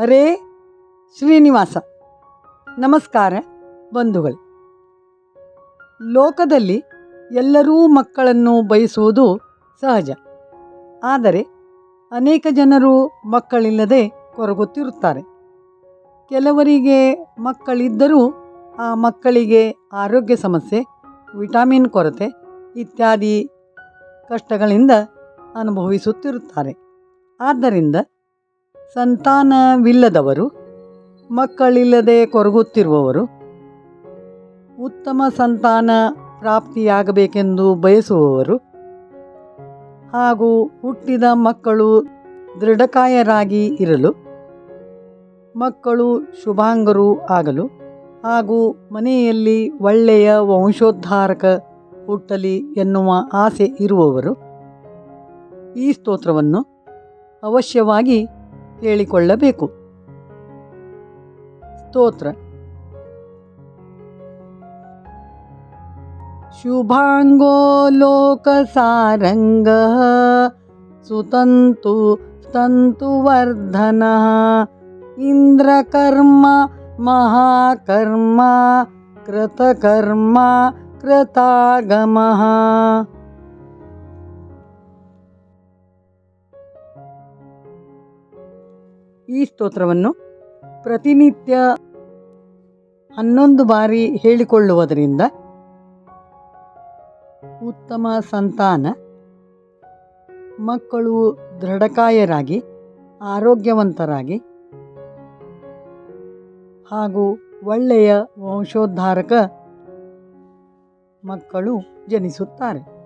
ಹರೇ ಶ್ರೀನಿವಾಸ. ನಮಸ್ಕಾರ ಬಂಧುಗಳೇ. ಲೋಕದಲ್ಲಿ ಎಲ್ಲರೂ ಮಕ್ಕಳನ್ನು ಬಯಸುವುದು ಸಹಜ. ಆದರೆ ಅನೇಕ ಜನರು ಮಕ್ಕಳಿಲ್ಲದೆ ಕೊರಗುತ್ತಿರುತ್ತಾರೆ. ಕೆಲವರಿಗೆ ಮಕ್ಕಳಿದ್ದರೂ ಆ ಮಕ್ಕಳಿಗೆ ಆರೋಗ್ಯ ಸಮಸ್ಯೆ, ವಿಟಮಿನ್ ಕೊರತೆ ಇತ್ಯಾದಿ ಕಷ್ಟಗಳಿಂದ ಅನುಭವಿಸುತ್ತಿರುತ್ತಾರೆ. ಆದ್ದರಿಂದ ಸಂತಾನವಿಲ್ಲದವರು, ಮಕ್ಕಳಿಲ್ಲದೆ ಕೊರಗುತ್ತಿರುವವರು, ಉತ್ತಮ ಸಂತಾನ ಪ್ರಾಪ್ತಿಯಾಗಬೇಕೆಂದು ಬಯಸುವವರು ಹಾಗೂ ಹುಟ್ಟಿದ ಮಕ್ಕಳು ದೃಢಕಾಯರಾಗಿ ಇರಲು, ಮಕ್ಕಳು ಶುಭಾಂಗರು ಆಗಲು ಹಾಗೂ ಮನೆಯಲ್ಲಿ ಒಳ್ಳೆಯ ವಂಶೋದ್ಧಾರಕ ಹುಟ್ಟಲಿ ಎನ್ನುವ ಆಸೆ ಇರುವವರು, ಈ ಸ್ತೋತ್ರವನ್ನು ಅವಶ್ಯವಾಗಿ ಹೇಳಿಕೊಳ್ಳಬೇಕು ಸ್ತೋತ್ರ ಶುಭಾಂಗೋ ಲೋಕಸಾರಂಗ ಸುತಂತು ಸ್ತಂತುವರ್ಧನ ಇಂದ್ರಕರ್ಮ ಮಹಾಕರ್ಮ ಕೃತಕರ್ಮ ಕೃತಾಗಮಃ ಈ ಸ್ತೋತ್ರವನ್ನು ಪ್ರತಿನಿತ್ಯ ಹನ್ನೊಂದು ಬಾರಿ ಹೇಳಿಕೊಳ್ಳುವುದರಿಂದ ಉತ್ತಮ ಸಂತಾನ, ಮಕ್ಕಳು ದೃಢಕಾಯರಾಗಿ, ಆರೋಗ್ಯವಂತರಾಗಿ ಹಾಗೂ ಒಳ್ಳೆಯ ವಂಶೋದ್ಧಾರಕ ಮಕ್ಕಳು ಜನಿಸುತ್ತಾರೆ.